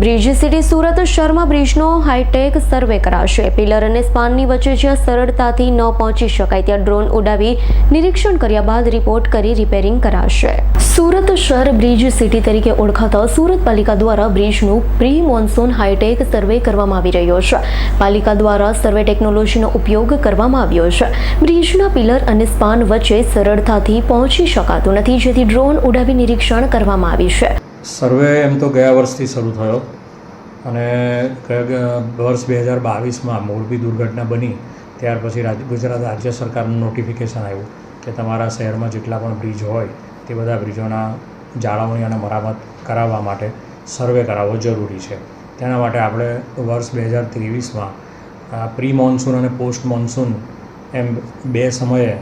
Bridge city Surat Sharma બ્રિજનો high tech survey કરાશે. Pillar અને સ્પાનની વચ્ચે જ્યાં સરળતાથી ન પહોંચી શકાય ત્યાં ડ્રોન ઉડાવી નિરીક્ષણ કર્યા બાદ રિપોર્ટ કરી રિપેરિંગ કરાશે. સુરત શહેર બ્રિજ સિટી તરીકે ઓળખાતા સુરત પાલિકા દ્વારા બ્રિજનું pre monsoon hi tech survey કરવામાં આવી રહ્યો છે. પાલિકા દ્વારા સર્વે ટેકનોલોજીનો ઉપયોગ કરવામાં આવ્યો છે. બ્રિજના પિલર અને સ્પાન વચ્ચે સરળતાથી પહોંચી શકાતું નથી, જેથી ડ્રોન ઉડાવી નિરીક્ષણ કરવામાં આવી છે. સર્વે એમ તો ગયા વર્ષથી શરૂ થયો અને વર્ષ બે હજાર બાવીસમાં મોરબી દુર્ઘટના બની, ત્યાર પછી ગુજરાત રાજ્ય સરકારનું નોટિફિકેશન આવ્યું કે તમારા શહેરમાં જેટલા પણ બ્રિજ હોય, તે બધા બ્રિજોના જાળવણી અને મરામત કરાવવા માટે સર્વે કરાવવો જરૂરી છે. તેના માટે આપણે વર્ષ બે હજાર ત્રેવીસમાં પ્રી મોન્સૂન અને પોસ્ટ મોન્સૂન એમ બે સમયે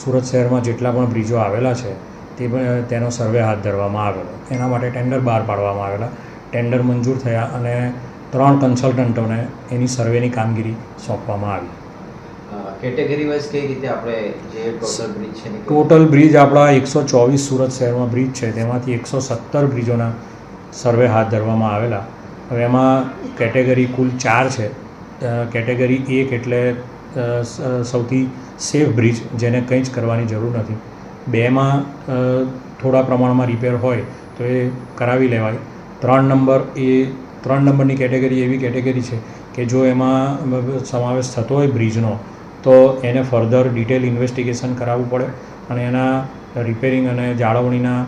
સુરત શહેરમાં જેટલા પણ બ્રિજો આવેલા છે તે પણ તેનો સર્વે હાથ ધરવામાં આવેલો. એના માટે ટેન્ડર બહાર પાડવામાં આવેલા. ટેન્ડર મંજૂર થયા અને ત્રણ કન્સલ્ટન્ટોને એની સર્વેની કામગીરી સોંપવામાં આવી. કેટેગરી વાઇઝ કઈ રીતે આપણે જે ટોટલ બ્રિજ છે ટોટલ બ્રિજ આપણા એકસો ચોવીસ સુરત શહેરમાં બ્રિજ છે. તેમાંથી એકસો સત્તર બ્રિજોના સર્વે હાથ ધરવામાં આવેલા. હવે એમાં કેટેગરી કુલ ચાર છે. કેટેગરી એક એટલે સૌથી સેફ બ્રિજ જેને કંઈ જ કરવાની જરૂર નથી. બેમાં થોડા પ્રમાણમાં રિપેર હોય તો એ કરાવી લેવાય. ત્રણ નંબર એ, ત્રણ નંબરની કેટેગરી એવી કેટેગરી છે કે જો એમાં સમાવેશ થતો હોય બ્રિજનો તો એને ફર્ધર ડિટેલ ઇન્વેસ્ટિગેશન કરાવવું પડે અને એના રિપેરિંગ અને જાળવણીના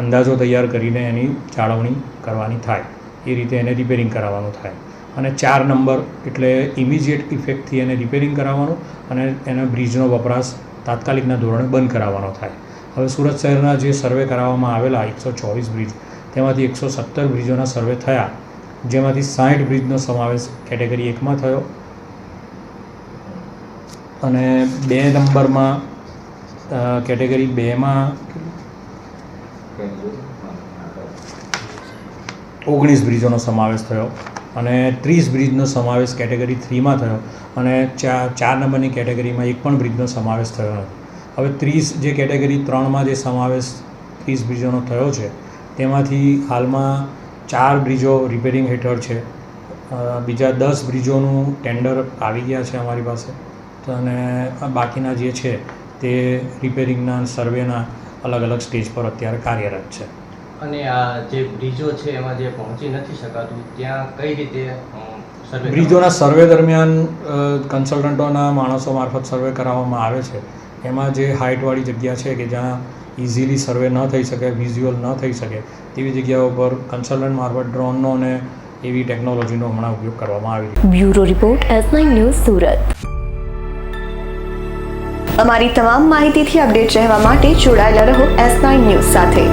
અંદાજો તૈયાર કરીને એની જાળવણી કરવાની થાય. એ રીતે એને રિપેરિંગ કરાવવાનું થાય. અને ચાર નંબર એટલે ઇમિજિએટ ઇફેક્ટથી એને રિપેરિંગ કરાવવાનું અને એના બ્રિજનો વપરાશ તાત્કાલિકના ધોરણે બંધ કરાવવાનો થાય. હવે સુરત શહેરના જે સર્વે કરાવવામાં આવેલા એકસો ચોવીસ બ્રિજ, તેમાંથી એકસો સત્તર બ્રિજોના સર્વે થયા, જેમાંથી સાઠ બ્રિજનો સમાવેશ કેટેગરી એકમાં થયો. અને બે નંબરમાં કેટેગરી બેમાં ઓગણીસ બ્રિજોનો સમાવેશ થયો. અને ત્રીસ બ્રિજનો સમાવેશ કેટેગરી થ્રીમાં થયો અને ચાર ચાર નંબરની કેટેગરીમાં એક પણ બ્રિજનો સમાવેશ થયો નથી. હવે ત્રીસ જે કેટેગરી ત્રણમાં જે સમાવેશ ત્રીસ બ્રિજોનો થયો છે, તેમાંથી હાલમાં ચાર બ્રિજો રિપેરિંગ હેઠળ છે. બીજા દસ બ્રિજોનું ટેન્ડર આવી ગયા છે અમારી પાસે. અને બાકીના જે છે, તે રિપેરિંગના સર્વેના અલગ અલગ સ્ટેજ પર અત્યારે કાર્યરત છે. અને આ જે બ્રિજો છે એમાં જે પહોંચી નથી શકાતું ત્યાં કઈ રીતે સર્વે બ્રિજોના સર્વે દરમિયાન કન્સલ્ટન્ટોના માણસો મારફત સર્વે કરાવવામાં આવે છે. એમાં જે હાઇટવાળી જગ્યા છે કે જ્યાં ઇઝીલી સર્વે ન થઈ શકે વિઝ્યુઅલ ન થઈ શકે તેવી જગ્યાઓ પર કન્સલ્ટન્ટ મારફત ડ્રોનનો અને એવી ટેકનોલોજીનો હમણાં ઉપયોગ કરવામાં આવી રહ્યો છે. Bureau report S news Surat. અમારી તમામ માહિતીથી અપડેટ રહેવા માટે જોડાયેલા રહો એસ નાઇન ન્યૂઝ સાથે.